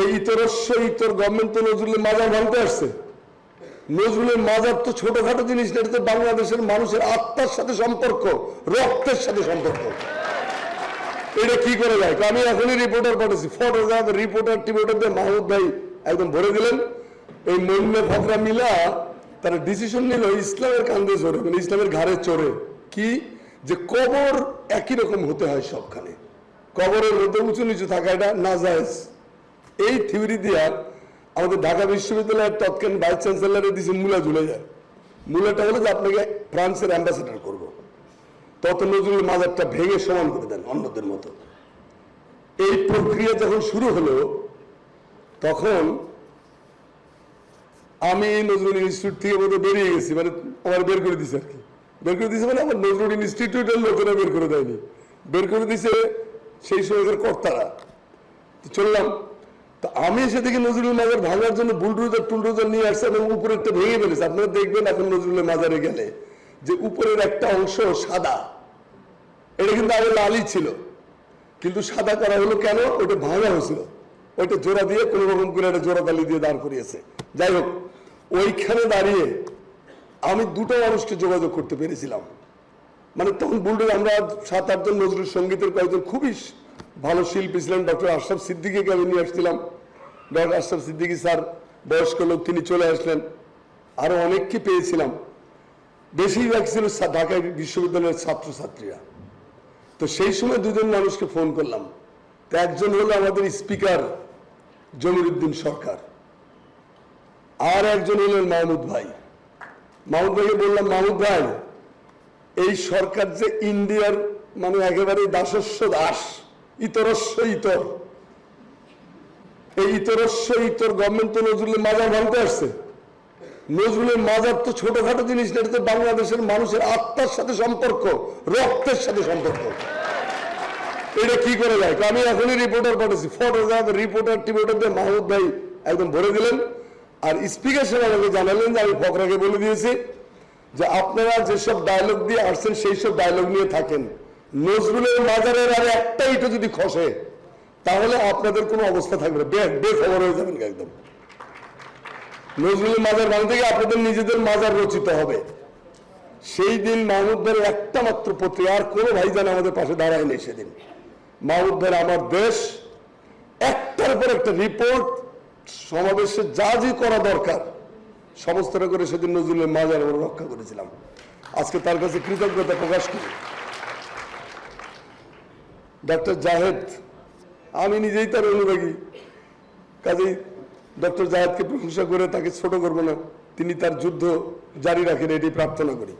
এই ইতরস্ব ইতর গভর্নমেন্ট তো নজরুলের মাজার ভাঙতে আসছে। নজরুলের মাজার তো ছোটখাটো জিনিস এটা বাংলাদেশের মানুষের আত্মার সাথে সম্পর্ক, রক্তের সাথে সম্পর্ক। এটা কি করে যায়? আমি এখনই রিপোর্টার পাঠাচ্ছি ফটোগ্রাফ রিপোর্টার টিপোর্টারদের মাহমুদ ভাই একদম ভরে দিলেন। এই মন্যে ফকরা মিলা তারা ডিসিশন নিল ইসলামের কান্দে চড়ে মানে ইসলামের ঘাড়ে চড়ে। কি? যে কবর একই রকম হতে হয় সবখানে। কবরের মধ্যে উঁচু নিচু থাকা, এটা না যায় এই থিওরি দিয়া আমাদের ঢাকা বিশ্ববিদ্যালয়ের তৎকালীন ভাইস চ্যান্সেলারে দিয়েছে মূলা ঝুলে যায়। মূলাটা হলো যে আপনাকে ফ্রান্সের অ্যাম্বাসেডার করব। তত নজরুল মাজারটা ভেঙে সমান করে দেন অন্যদের মতো। এই প্রক্রিয়া যখন শুরু হলো, তখন আমি নজরুল ইনস্টিটিউট থেকে বোধহয় বেরিয়ে গেছি মানে আমার বের করে দিছে আর কি। বের করে দিছে মানে আমার নজরুল ইনস্টিটিউটের লোকেরা বের করে দেয়নি। বের করে দিছে সেই সময়কার কর্তারা। চললাম তো আমি এসে দেখি নজরুল মাজার ভাঙার জন্য বুলডোজার টুলডোজার নিয়ে আসছে এবং উপরে উপরেরটা ভেঙে ফেলেছে। আপনারা দেখবেন এখন নজরুলের মাজারে গেলে যে উপরের একটা অংশ সাদা, এটা কিন্তু আগে লালই ছিল। কিন্তু সাদা করা হলো কেন? ওটা ভাঙা হয়েছিল। ওইটা জোড়া দিয়ে কোনো রকম করে একটা জোড়া তালি দিয়ে দাঁড় করিয়েছে। যাই হোক, ওইখানে দাঁড়িয়ে আমি দুটো মানুষকে যোগাযোগ করতে পেরেছিলাম। মানে তখন বুলডোজ আমরা সাত, আটজন নজরুল সঙ্গীতের কয়েকজন খুবই ভালো শিল্পী ছিলেন ডক্টর আশরাফ সিদ্দিকিকে আমি নিয়ে আসছিলাম। ডক্টর আশরাফ সিদ্দিকি স্যার, বয়স্ক লোক, তিনি চলে আসলেন। আরও অনেককে পেয়েছিলাম। বেশিরভাগ ছিল ঢাকা বিশ্ববিদ্যালয়ের ছাত্রছাত্রীরা। তো সেই সময় দুজন মানুষকে ফোন করলাম। তো একজন হলো আমাদের স্পিকার জমিরুদ্দিন সরকার। আর একজন হলেন মাহমুদ ভাই। মাহমুদ ভাইকে বললাম, মাহমুদ ভাই, এই সরকার যে ইন্ডিয়ার মানে একেবারে দাসস্ব দাস। ইতরস্ব ইতর। এই ইতরস্ব ইতর গভর্নমেন্ট তো নজরুলের মাজার ভাঙতে আসছে। নজরুলের মাজার তো ছোটখাটো জিনিস বাংলাদেশের মানুষের আত্মার সাথে সম্পর্ক, রক্তের সাথে সম্পর্ক। এটা কি করে যায়? আমি এখনই রিপোর্টার পাঠাচ্ছি ফটোগ্রাফ রিপোর্টার টিপোর্টারদের মাহমুদ ভাই একদম ভরে দিলেন। আর স্পিকার সাহেব আমাকে জানালেন যে আমি ফকরাকে বলে দিয়েছি যে আপনারা যেসব ডায়লগ দিয়ে আসছেন সেই সব ডায়লগ নিয়ে থাকেন। নজরুলের মাজারের আর একটা ইটো যদি খসে, তাহলে আপনাদের কোনো অবস্থা থাকবে না। হয়ে যাবেন একদম। নজরুলের মাজার ভাঙতে গিয়ে আপনাদের নিজেদের মাজার রচিত হবে। সেই দিন মাহমুদ ভাইয়ের একটা মাত্র পত্রিকা, আর কোনো ভাইজান আমাদের পাশে দাঁড়ায়নি সেদিন। মাহমুদ ভাইয়ের আমার দেশ, একটার পর একটা রিপোর্ট সমাবেশে যা যা করা দরকার, সমস্তটা করে সেদিন নজরুলের মাজার আমরা রক্ষা করেছিলাম। আজকে তার কাছে কৃতজ্ঞতা প্রকাশ করি। ডক্টর জাহেদ আমি নিজেই তার অনুরাগী। কাজেই ডক্টর জাহেদকে প্রশংসা করে তাকে ছোট করব না। তিনি তার যুদ্ধ জারি রাখেন, এটি প্রার্থনা করি।